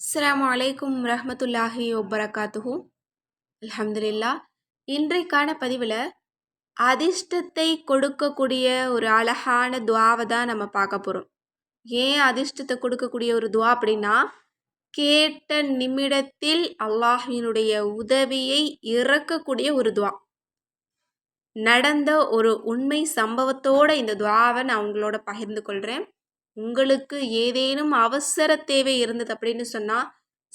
அஸ்லாம் வலைக்கும் ரஹமத்துல்லாஹி வபரகாத்துஹு. அலமதுல்லா இன்றைக்கான பதிவில் அதிர்ஷ்டத்தை கொடுக்கக்கூடிய ஒரு அழகான துவாவை தான் நம்ம பார்க்க போகிறோம் ஏன் அதிர்ஷ்டத்தை கொடுக்கக்கூடிய ஒரு துவா அப்படின்னா கேட்ட நிமிடத்தில் அல்லாஹினுடைய உதவியை இறக்கக்கூடிய ஒரு துவா. நடந்த ஒரு உண்மை சம்பவத்தோட இந்த துவாவை நான் உங்களோட பகிர்ந்து கொள்கிறேன் உங்களுக்கு ஏதேனும் அவசர தேவை இருந்தது அப்படின்னு சொன்னால்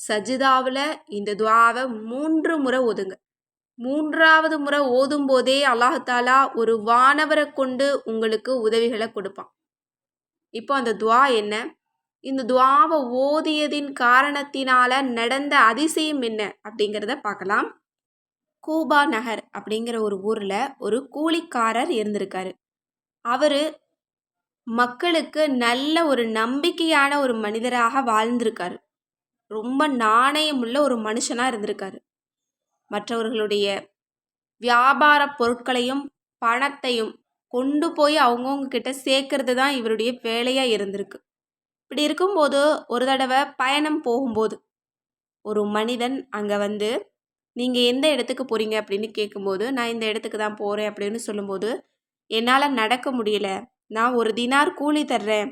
சஜிதாவில் இந்த துவாவை மூன்று முறை ஓதுங்க. மூன்றாவது முறை ஓதும் போதே அல்லாஹாலா ஒரு வானவரை கொண்டு உங்களுக்கு உதவிகளை கொடுப்பான். இப்போ அந்த துவா என்ன? இந்த துவாவை ஓதியதின் காரணத்தினால நடந்த அதிசயம் என்ன அப்படிங்கிறத பார்க்கலாம். கூபா நகர் அப்படிங்கிற ஒரு ஊரில் ஒரு கூலிக்காரர் இருந்திருக்காரு. அவர் மக்களுக்கு நல்ல ஒரு நம்பிக்கையான ஒரு மனிதராக வாழ்ந்திருக்காரு. ரொம்ப நாணயமுள்ள ஒரு மனுஷனாக இருந்திருக்காரு. மற்றவர்களுடைய வியாபார பொருட்களையும் பணத்தையும் கொண்டு போய் அவங்கவுங்க கிட்ட சேர்க்கறது தான் இவருடைய வேலையாக இருந்திருக்கு. இப்படி இருக்கும்போது ஒரு தடவை பயணம் போகும்போது ஒரு மனிதன் அங்கே வந்து நீங்கள் எந்த இடத்துக்கு போகிறீங்க அப்படின்னு கேட்கும்போது நான் இந்த இடத்துக்கு தான் போகிறேன் அப்படின்னு சொல்லும்போது என்னால் நடக்க முடியல. நான் ஒரு தினார் கூலி தர்றேன்.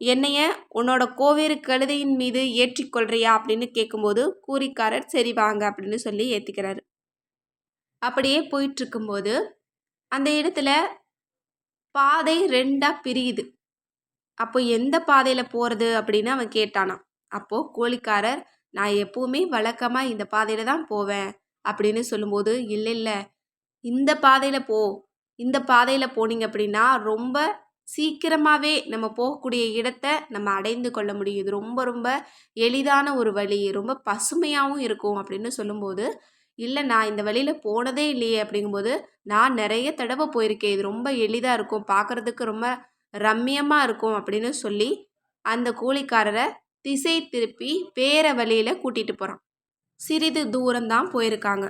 என்னைய உன்னோட கோவேறு கழுதையின் மீது ஏற்றிக்கொள்றியா அப்படின்னு கேட்கும்போது கூலிக்காரர் சரி வாங்க அப்படின்னு சொல்லி ஏற்றிக்கிறாரு அப்படியே போயிட்டுருக்கும்போது அந்த இடத்துல பாதை ரெண்டாக பிரியுது. அப்போ எந்த பாதையில் போகிறது அப்படின்னு அவன் கேட்டானான் அப்போது கோழிக்காரர் நான் எப்போவுமே வழக்கமாக இந்த பாதையில் தான் போவேன் அப்படின்னு சொல்லும்போது இல்லை இல்லை இந்த பாதையில் போ. இந்த பாதையில் போனீங்க அப்படின்னா ரொம்ப சீக்கிரமாகவே நம்ம போகக்கூடிய இடத்த நம்ம அடைந்து கொள்ள முடியும். இது ரொம்ப ரொம்ப எளிதான ஒரு வழி. ரொம்ப பசுமையாகவும் இருக்கும் அப்படின்னு சொல்லும்போது இல்லை நான் இந்த வழியில் போனதே இல்லையே அப்படிங்கும்போது நான் நிறைய தடவை போயிருக்கேன். இது ரொம்ப எளிதாக இருக்கும். பார்க்குறதுக்கு ரொம்ப ரம்மியமாக இருக்கும் அப்படின்னு சொல்லி அந்த கூலிக்காரரை திசை திருப்பி வேற வழியில் கூட்டிகிட்டு போகிறான் சிறிது தூரம்தான் போயிருக்காங்க.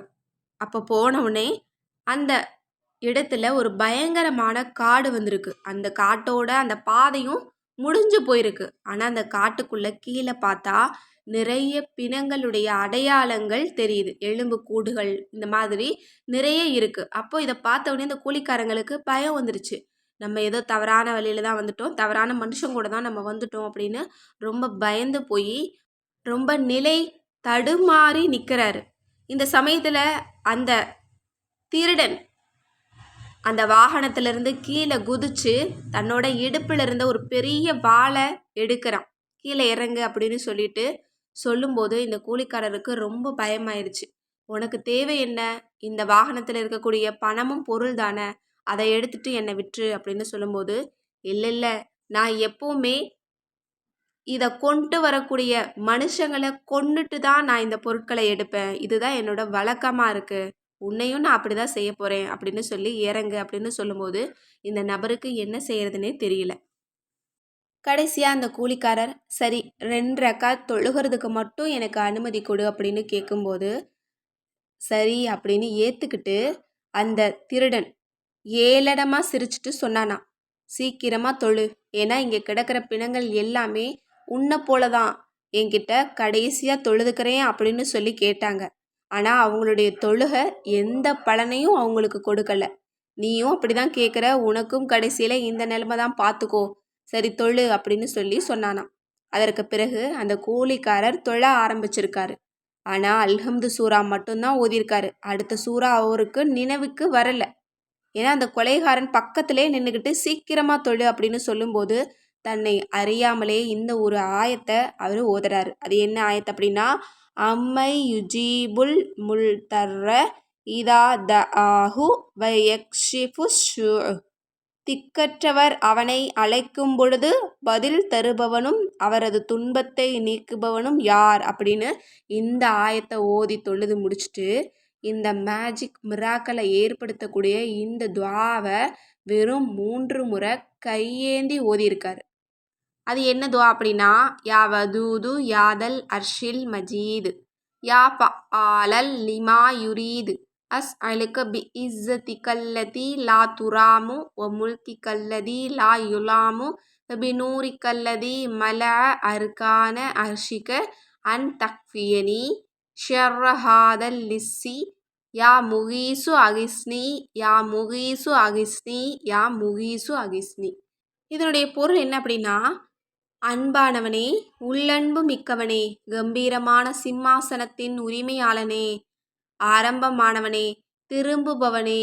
அப்போ போனவுடனே அந்த இடத்துல ஒரு பயங்கரமான காடு வந்திருக்கு. அந்த காட்டோட அந்த பாதையும் முடிஞ்சு போயிருக்கு. ஆனால் அந்த காட்டுக்குள்ளே கீழே பார்த்தா நிறைய பிணங்களுடைய அடையாளங்கள் தெரியுது. எலும்பு கூடுகள் இந்த மாதிரி நிறைய இருக்குது அப்போ இதை பார்த்த உடனே இந்த கூலிக்காரங்களுக்கு பயம் வந்துருச்சு. நம்ம ஏதோ தவறான வழியில தான் வந்துட்டோம். தவறான மனுஷன் கூட தான் நம்ம வந்துட்டோம் அப்படின்னு ரொம்ப பயந்து போய் ரொம்ப நிலை தடுமாறி நிற்கிறாரு இந்த சமயத்தில் அந்த திருடன் அந்த வாகனத்திலிருந்து கீழே குதிச்சு தன்னோட இடுப்பில் இருந்த ஒரு பெரிய வாழை எடுக்கிறான். கீழே இறங்கு அப்படின்னு சொல்லிட்டு சொல்லும்போது இந்த கூலிக்காரருக்கு ரொம்ப பயமாயிருச்சு. உனக்கு தேவை என்ன? இந்த வாகனத்தில் இருக்கக்கூடிய பணமும் பொருள் தானே? அதை எடுத்துட்டு என்னை விட்டுரு அப்படின்னு சொல்லும்போது இல்லை இல்லை நான் எப்போவுமே இதை கொண்டு வரக்கூடிய மனுஷங்களை கொண்டுட்டு தான் நான் இந்த பொருட்களை எடுப்பேன். இதுதான் என்னோட வழக்கமாக இருக்குது உன்னையும் நான் அப்படி தான் செய்ய போகிறேன் அப்படின்னு சொல்லி இறங்கு அப்படின்னு சொல்லும்போது இந்த நபருக்கு என்ன செய்யறதுனே தெரியல. கடைசியாக அந்த கூலிக்காரர் சரி ரெண்டு ரக்கா தொழுகிறதுக்கு மட்டும் எனக்கு அனுமதி கொடு அப்படின்னு கேட்கும்போது சரி அப்படின்னு ஏற்றுக்கிட்டு அந்த திருடன் ஏழடமாக சிரிச்சிட்டு சொன்னானா சீக்கிரமாக தொழு ஏன்னா இங்கே கிடக்கிற பிணங்கள் எல்லாமே உன்னை போல தான் என்கிட்ட கடைசியாக தொழுதுக்கிறேன் அப்படின்னு சொல்லி கேட்டாங்க. ஆனால் அவங்களுடைய தொழுகை எந்த பலனையும் அவங்களுக்கு கொடுக்கல. நீயும் அப்படி தான் கேட்குற உனக்கும் கடைசியில் இந்த நிலமை தான் பார்த்துக்கோ சரி தொழு அப்படின்னு சொல்லி சொன்னானாம். அதற்கு பிறகு அந்த கூலிக்காரர் தொழ ஆரம்பிச்சிருக்காரு. ஆனால் அல்ஹம்து சூரா மட்டும்தான் ஓதியிருக்காரு. அடுத்த சூறா அவருக்கு நினைவுக்கு வரல. ஏன்னா அந்த கொலைகாரன் பக்கத்திலே நின்றுக்கிட்டு சீக்கிரமாக தொழு அப்படின்னு சொல்லும்போது தன்னை அறியாமலே இந்த ஒரு ஆயத்தை அவர் ஓதுறாரு. அது என்ன ஆயத்தை அப்படின்னா அம்மை யுஜீபுல் முல்தர்ர இதா த ஆஹு வயக்ஷிஃபு திக்கற்றவர் அவனை அழைக்கும் பொழுது பதில் தருபவனும் அவரது துன்பத்தை நீக்குபவனும் யார்? அப்படின்னு இந்த ஆயத்தை ஓதி தொழுது முடிச்சுட்டு இந்த மேஜிக் மிராக்களை ஏற்படுத்தக்கூடிய இந்த துவாவை வெறும் மூன்று முறை கையேந்தி ஓதியிருக்காரு. அது என்ன துவா அப்படின்னா யா வதூது யாதல் அர்ஷில் மஜீது. யா ஆலல் லிமா யுரீது. அஸ் அழுக்க பி கல்லதி லா துராமு ஒ கல்லதி லா யுலாமு கல்லதி மல அருக்கான அர்ஷிக அன் தக்ஃபியனி ஷர்ரஹாதல் லிஸ்ஸி யா முகீசு அகிஸ்னி யா முகீசு அகிஸ்னி யா முகீசு அகிஸ்னி. இதனுடைய பொருள் என்ன அப்படின்னா அன்பானவனே உள்ளன்பு மிக்கவனே கம்பீரமான சிம்மாசனத்தின் உரிமையாளனே. ஆரம்பமானவனே திரும்புபவனே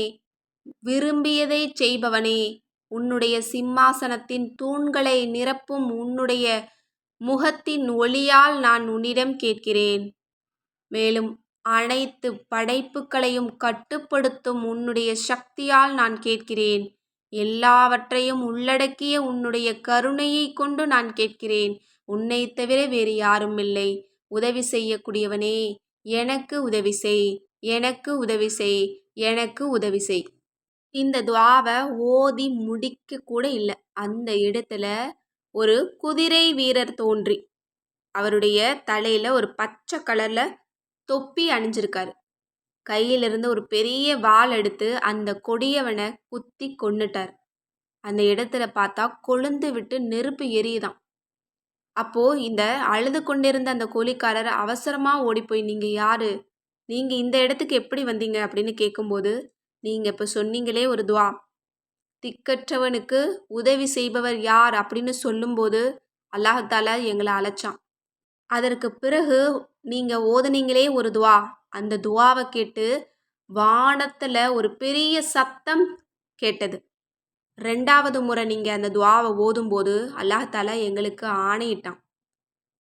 விரும்பியதை செய்பவனே. உன்னுடைய சிம்மாசனத்தின் தூண்களை நிரப்பும் உன்னுடைய முகத்தின் ஒளியால் நான் உன்னிடம் கேட்கிறேன். மேலும் அனைத்து படைப்புகளையும் கட்டுப்படுத்தும் உன்னுடைய சக்தியால் நான் கேட்கிறேன். எல்லாவற்றையும் உள்ளடக்கிய உன்னுடைய கருணையை கொண்டு நான் கேட்கிறேன். உன்னை தவிர வேறு யாரும் இல்லை. உதவி செய்யக்கூடியவனே எனக்கு உதவி செய். எனக்கு உதவி செய். எனக்கு உதவி செய். இந்த துவாவை ஓதி முடிக்க கூட இல்லை. அந்த இடத்துல ஒரு குதிரை வீரர் தோன்றி அவருடைய தலையில் ஒரு பச்சை கலரில் தொப்பி அணிஞ்சிருக்காரு. கையிலிருந்து ஒரு பெரிய வாள் எடுத்து அந்த கொடியவனை குத்தி கொன்னுட்டார். அந்த இடத்துல பார்த்தா கொழுந்து விட்டு நெருப்பு எரியுதான் அப்போ இந்த அழுது கொண்டிருந்த அந்த கூலிக்காரர் அவசரமா ஓடி போய் நீங்க யாரு? நீங்க இந்த இடத்துக்கு எப்படி வந்தீங்க? அப்படின்னு கேட்கும்போது நீங்க இப்ப சொன்னீங்களே ஒரு துவா. திக்கற்றவனுக்கு உதவி செய்பவர் யார்? அப்படின்னு சொல்லும்போது அல்லாஹால எங்களை அழைச்சான். அதற்கு பிறகு நீங்கள் ஓதுனீங்களே ஒரு துவா. அந்த துவாவை கேட்டு வானத்தில் ஒரு பெரிய சத்தம் கேட்டது. ரெண்டாவது முறை நீங்கள் அந்த துவாவை ஓதும்போது அல்லாஹால எங்களுக்கு ஆணையிட்டான்.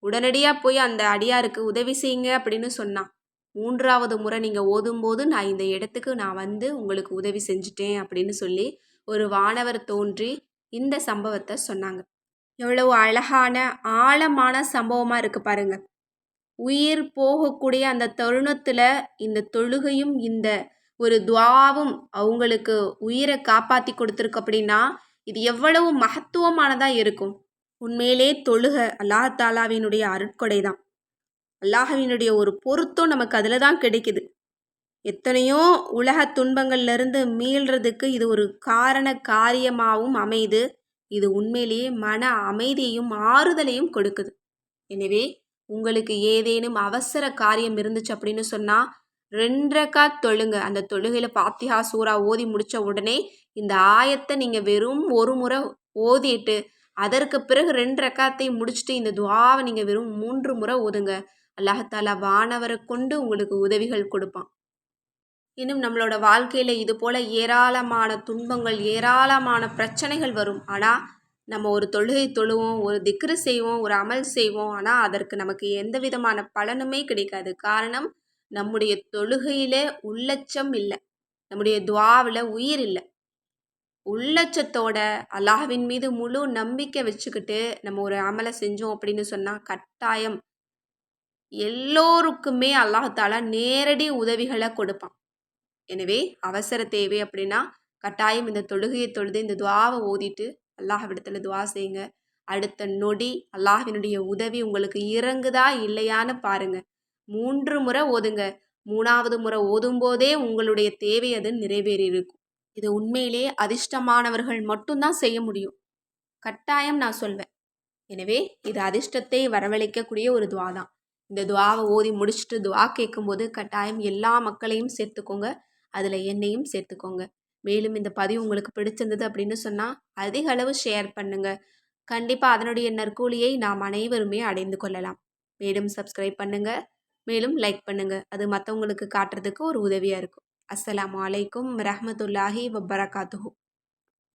உடனடியாக போய் அந்த அடியாருக்கு உதவி செய்யுங்க அப்படின்னு சொன்னான். மூன்றாவது முறை நீங்கள் ஓதும்போது நான் இந்த இடத்துக்கு நான் வந்து உங்களுக்கு உதவி செஞ்சுட்டேன் அப்படின்னு சொல்லி ஒரு வானவர் தோன்றி இந்த சம்பவத்தை சொன்னாங்க. எவ்வளவு அழகான ஆழமான சம்பவமாக இருக்குது பாருங்கள் உயிர் போகக்கூடிய அந்த தருணத்தில் இந்த தொழுகையும் இந்த ஒரு துவாவும் அவங்களுக்கு உயிரை காப்பாற்றி கொடுத்துருக்கு அப்படின்னா இது எவ்வளவு மகத்துவமானதாக இருக்கும். உண்மையிலே தொழுக அல்லாஹாலாவினுடைய அருட்கொடை தான் அல்லாஹவினுடைய ஒரு பொருத்தம் நமக்கு அதில் தான் கிடைக்குது. எத்தனையோ உலக துன்பங்கள்லேருந்து மீள்றதுக்கு இது ஒரு காரண காரியமாகவும் அமையுது. இது உண்மையிலேயே மன அமைதியையும் ஆறுதலையும் கொடுக்குது. எனவே உங்களுக்கு ஏதேனும் அவசர காரியம் இருந்துச்சு அப்படின்னு சொன்னால் ரெண்டரைக்கா தொழுங்க. அந்த தொழுகையில் பாத்தியா சூறா ஓதி முடித்த உடனே இந்த ஆயத்தை நீங்கள் வெறும் ஒரு முறை ஓதிட்டு அதற்கு பிறகு ரெண்டு ரக்காத்தை முடிச்சுட்டு இந்த துவாவை நீங்கள் வெறும் மூன்று முறை ஓதுங்க. அல்லாஹாலா வானவரை கொண்டு உங்களுக்கு உதவிகள் கொடுப்பான். இன்னும் நம்மளோட வாழ்க்கையில் இது போல் ஏராளமான துன்பங்கள் ஏராளமான பிரச்சனைகள் வரும். ஆனால் நம்ம ஒரு தொழுகை தொழுவோம் ஒரு திக்ரு செய்வோம் ஒரு அமல் செய்வோம் ஆனால் அதற்கு நமக்கு எந்த விதமான பலனுமே கிடைக்காது. காரணம் நம்முடைய தொழுகையில் உள்ளச்சம் இல்லை. நம்முடைய துவாவில் உயிர் இல்லை. உள்ளச்சத்தோட அல்லாஹ்வின் மீது முழு நம்பிக்கை வச்சுக்கிட்டு நம்ம ஒரு அமலை செஞ்சோம் அப்படின்னு சொன்னால் கட்டாயம். எல்லோருக்குமே அல்லாஹாலா நேரடி உதவிகளை கொடுப்பான். எனவே அவசர தேவை அப்படின்னா கட்டாயம் இந்த தொழுகையை தொழுது இந்த துவாவை ஓதிட்டு அல்லாஹ்விடத்தில் துவா செய்யுங்க. அடுத்த நொடி அல்லாஹினுடைய உதவி உங்களுக்கு இறங்குதா இல்லையான்னு பாருங்க. மூன்று முறை ஓதுங்க. மூணாவது முறை ஓதும் போதே உங்களுடைய தேவை அது நிறைவேறி இருக்கும் இது உண்மையிலே அதிர்ஷ்டமானவர்கள் மட்டும்தான் செய்ய முடியும். கட்டாயம் நான் சொல்வேன். எனவே இது அதிர்ஷ்டத்தை வரவழைக்கக்கூடிய ஒரு துவா தான். இந்த துவாவை ஓதி முடிச்சுட்டு துவா கேட்கும்போது கட்டாயம் எல்லா மக்களையும் சேர்த்துக்கோங்க. அதில் என்னையும் சேர்த்துக்கோங்க. மேலும் இந்த பதிவு உங்களுக்கு பிடிச்சிருந்தது அப்படின்னு சொன்னால் அதிக அளவு ஷேர் பண்ணுங்கள் கண்டிப்பாக அதனுடைய நற்கூலியை நாம் அனைவருமே அடைந்து கொள்ளலாம். மேலும் சப்ஸ்கிரைப் பண்ணுங்கள் மேலும் லைக் பண்ணுங்கள் அது மற்றவங்களுக்கு காட்டுறதுக்கு ஒரு உதவியாக இருக்கும். அஸ்லாம் வலைக்கம் ரஹமத்துல்லாஹி வபரகாத்துஹூ.